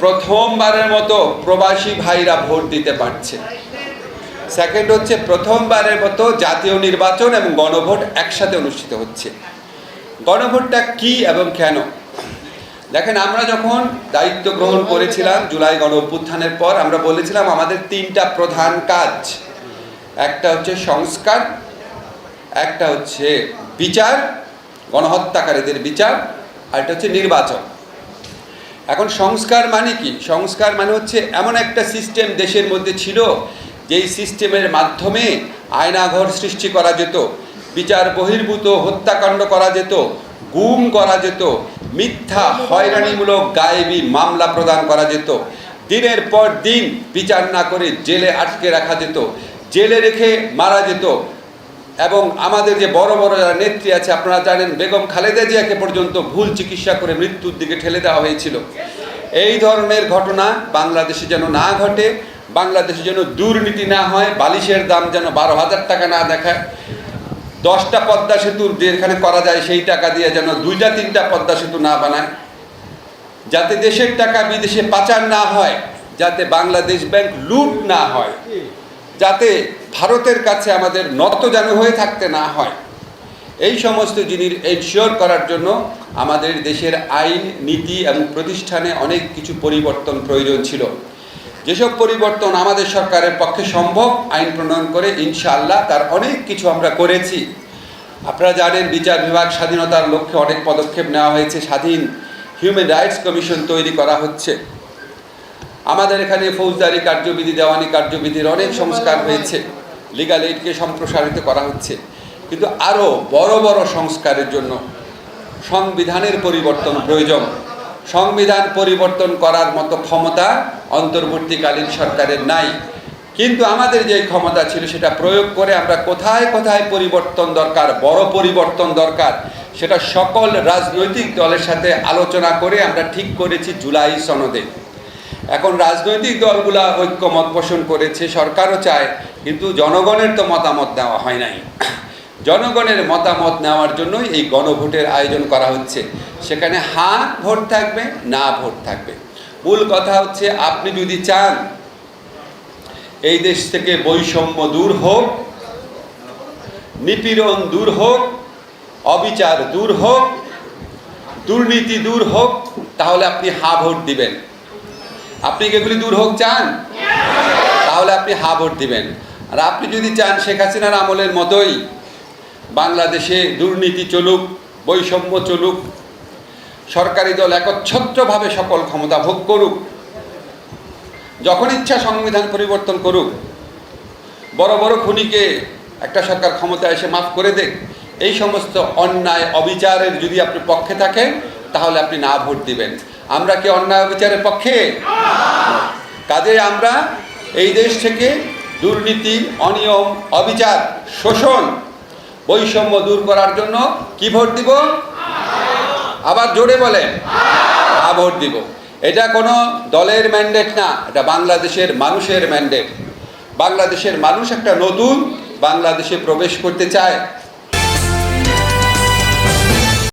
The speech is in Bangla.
প্রথমবারের মতো প্রবাসী ভাইরা ভোট দিতে পারছে। সেকেন্ড হচ্ছে প্রথমবারের মতো জাতীয় নির্বাচন এবং গণভোট একসাথে অনুষ্ঠিত হচ্ছে। গণভোটটা কি এবং কেন? দেখেন, আমরা যখন দায়িত্ব গ্রহণ করেছিলাম জুলাই গণ অভ্যুত্থানের পর, আমরা বলেছিলাম আমাদের তিনটা প্রধান কাজ। একটা হচ্ছে সংস্কার, একটা হচ্ছে বিচার, গণহত্যাকারীদের বিচার, আর একটা হচ্ছে নির্বাচন। এখন সংস্কার মানে কি? সংস্কার মানে হচ্ছে এমন একটা সিস্টেম দেশের মধ্যে ছিল, যেই সিস্টেমের মাধ্যমে আয়নাঘর সৃষ্টি করা যেত, বিচার বহির্ভূত, হত্যাকাণ্ড করা যেত, গুম করা যেত, মিথ্যা, হয়রানিমূলক, গায়েবী মামলা প্রদান করা যেত। দিনের পর দিন বিচার না করে জেলে আটকে রাখা যেত, জেলে রেখে মারা যেত এবং আমাদের যে বড় বড় যারা নেত্রী আছে, আপনারা জানেন বেগম খালেদা জিয়াকে পর্যন্ত ভুল চিকিৎসা করে মৃত্যুর দিকে ঠেলে দেওয়া হয়েছিল। এই ধরনের ঘটনা বাংলাদেশে যেন না ঘটে, বাংলাদেশে যেন দুর্নীতি না হয়, বালিশের দাম যেন বারো হাজার টাকা না দেখায়, দশটা পদ্মা সেতুর যেখানে করা যায় সেই টাকা দিয়ে যেন দুইটা, তিনটা পদ্মা সেতু না বানায়। যাতে দেশের টাকা বিদেশে পাচার না হয়, যাতে বাংলাদেশ ব্যাংক লুট না হয়, যাতে ভারতের কাছে আমাদের নত যেন হয়ে থাকতে না হয়। এই সমস্ত জিনিস এনশিওর করার জন্য আমাদের দেশের আইন, নীতি এবং প্রতিষ্ঠানে অনেক কিছু পরিবর্তন প্রয়োজন ছিল। যেসব পরিবর্তন আমাদের সরকারের পক্ষে সম্ভব, আইন প্রণয়ন করে ইনশাআল্লাহ তার অনেক কিছু আমরা করেছি। আপনারা জানেন, বিচার বিভাগ স্বাধীনতার লক্ষ্যে অনেক পদক্ষেপ নেওয়া হয়েছে। স্বাধীন হিউম্যান রাইটস কমিশন তৈরি করা হচ্ছে। আমাদের এখানে ফৌজদারি কার্যবিধি, দেওয়ানি কার্যবিধির অনেক সংস্কার হয়েছে। লিগাল এইডকে সম্প্রসারিত করা হচ্ছে। কিন্তু আরও বড় বড় সংস্কারের জন্য সংবিধানের পরিবর্তন প্রয়োজন। সংবিধান পরিবর্তন করার মতো ক্ষমতা অন্তর্বর্তীকালীন সরকারের নাই। কিন্তু আমাদের যে ক্ষমতা ছিল সেটা প্রয়োগ করে আমরা কোথায় কোথায় পরিবর্তন দরকার, বড় পরিবর্তন দরকার, সেটা সকল রাজনৈতিক দলের সাথে আলোচনা করে আমরা ঠিক করেছি জুলাই সনদে। এখন রাজনৈতিক দলগুলা ঐক্যমত পোষণ করেছে, সরকারও চায়, কিন্তু জনগণের তো মতামত দেওয়া হয় নাই। জনগণের মতামত নেওয়ার জন্যই এই গণভোটের আয়োজন করা হচ্ছে। সেখানে হ্যাঁ ভোট থাকবে, না ভোট থাকবে। মূল কথা হচ্ছে, আপনি যদি চান এই দেশ থেকে বৈষম্য দূর হোক, নিপীড়ন দূর হোক, অবিচার দূর হোক, দুর্নীতি দূর হোক, তাহলে আপনি হা ভোট দিবেন। আপনি এগুলি দূর হোক চান? তাহলে আপনি হা ভোট দিবেন। আর আপনি যদি চান শেখ হাসিনার আমলের মতোই বাংলাদেশে দুর্নীতি চলুক, বৈষম্য চলুক, সরকারি দল একচ্ছত্রভাবে সকল ক্ষমতা ভোগ করুক, যখন ইচ্ছা সংবিধান পরিবর্তন করুক, বড় বড় খুনিকে একটা সরকার ক্ষমতা এসে মাফ করে দেখ এই সমস্ত অন্যায় অবিচারের যদি আপনি পক্ষে থাকেন, তাহলে আপনি না ভোট দিবেন। আমরা কি অন্যায় অবিচারের পক্ষে? কাজে আমরা এই দেশ থেকে দুর্নীতি, অনিয়ম, অবিচার, শোষণ, বৈষম্য দূর করার জন্য কি ভোট দিব? আবার জোরে বলেন ভোট দিব। এটা কোনো দলের ম্যান্ডেট না, এটা বাংলাদেশের মানুষের ম্যান্ডেট বাংলাদেশের মানুষ একটা নতুন বাংলাদেশে প্রবেশ করতে চায়।